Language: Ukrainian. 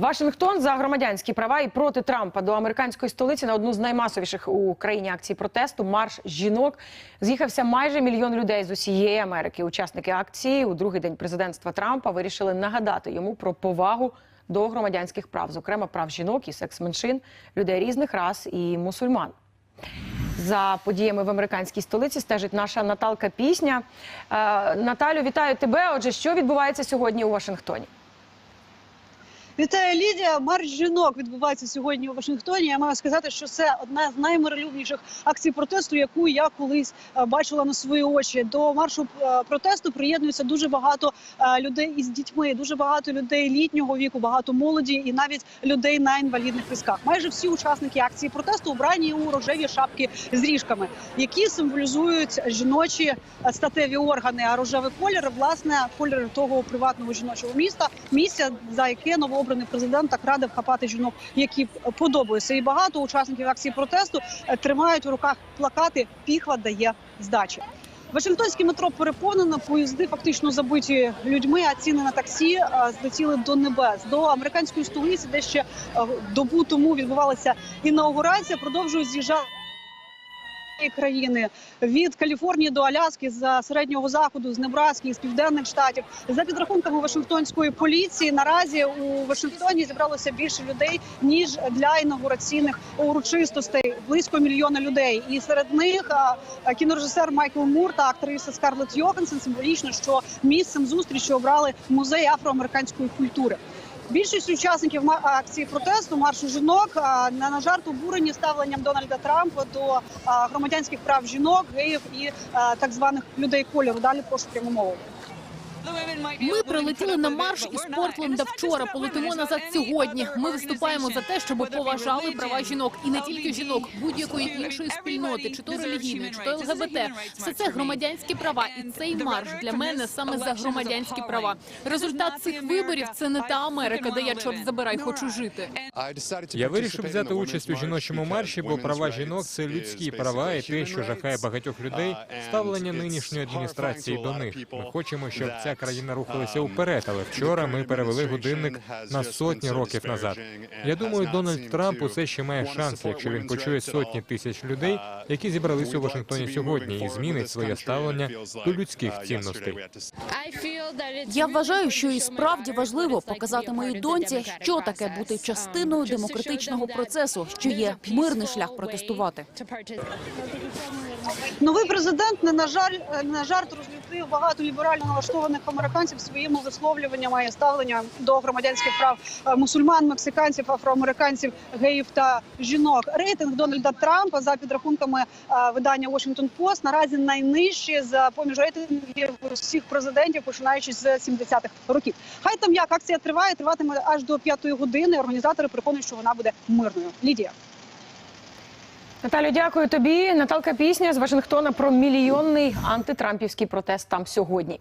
Вашингтон за громадянські права і проти Трампа до американської столиці на одну з наймасовіших у країні акцій протесту марш жінок з'їхався майже мільйон людей з усієї Америки. Учасники акції у другий день президентства Трампа вирішили нагадати йому про повагу до громадянських прав, зокрема прав жінок і секс-меншин, людей різних рас і мусульман. За подіями в американській столиці стежить наша Наталка Пісня. Е, Наталю, вітаю тебе. Отже, що відбувається сьогодні у Вашингтоні? Вітаю, Лідія. Марш жінок відбувається сьогодні у Вашингтоні. Я маю сказати, що це одна з наймиролюбніших акцій протесту, яку я колись е, бачила на свої очі. До маршу е, протесту приєднується дуже багато е, людей із дітьми, дуже багато людей літнього віку, багато молоді і навіть людей на інвалідних візках. Майже всі учасники акції протесту обрані у рожеві шапки з ріжками, які символізують жіночі статеві органи. А рожевий колір власне колір того приватного жіночого міста, місця за яке новообраний президент так радив хапати жінок, які подобаються. І багато учасників акції протесту е, тримають у руках плакати Піхва дає здачі. Вашингтонське метро переповнено, поїзди фактично забиті людьми, а ціни на таксі е, злетіли до небес. До американської столиці, де ще е, добу тому відбувалася інаугурація, продовжують з'їжджати країни від Каліфорнії до Аляски, з середнього заходу, з Небраски, з південних штатів. За підрахунками Вашингтонської поліції, наразі у Вашингтоні зібралося більше людей ніж для інаугураційних урочистостей. Близько мільйона людей. І серед них кінорежисер Майкл Мур та актриса Скарлетт Йоханссон символічно, що місцем зустрічі обрали музей афроамериканської культури. Більшість учасників акції протесту маршу жінок не на, жарт обурені ставленням Дональда Трампа до громадянських прав жінок, геїв і так званих людей кольору. Далі прошу пряму мову. Ми прилетіли на марш із Портленда вчора. Полетимо назад сьогодні. Ми виступаємо за те, щоб поважали права жінок, і не тільки жінок, будь-якої іншої спільноти, чи то релігійної, чи то ЛГБТ. Все це громадянські права, і цей марш для мене саме за громадянські права. Результат цих виборів це не та Америка, де я чорт забирай хочу жити. Я вирішив взяти участь у жіночому марші, бо права жінок це людські права, і те, що жахає багатьох людей, ставлення нинішньої адміністрації до них. Ми хочемо, щоб ця країна рухалася вперед, але вчора ми перевели годинник на сотні років назад. Я думаю, Дональд Трамп усе ще має шанс, якщо він почує сотні тисяч людей, які зібралися у Вашингтоні сьогодні, і змінить своє ставлення до людських цінностей. Я вважаю, що і справді важливо показати моїй доньці, що таке бути частиною демократичного процесу, що є мирний шлях протестувати. Новий президент не на жаль не на жарт розлютив багато ліберально налаштованих американців своїми висловлюваннями і ставленням до громадянських прав е, мусульман, мексиканців, афроамериканців, геїв та жінок. Рейтинг Дональда Трампа за підрахунками е, видання Washington Post наразі найнижчий з поміж рейтингів усіх президентів, починаючи з 70-х років. Хай там як акція триває, триватиме аж до п'ятої години. Організатори переконують, що вона буде мирною. Лідія. Наталю, дякую тобі. Наталка Пісня з Вашингтона про мільйонний антитрампівський протест там сьогодні.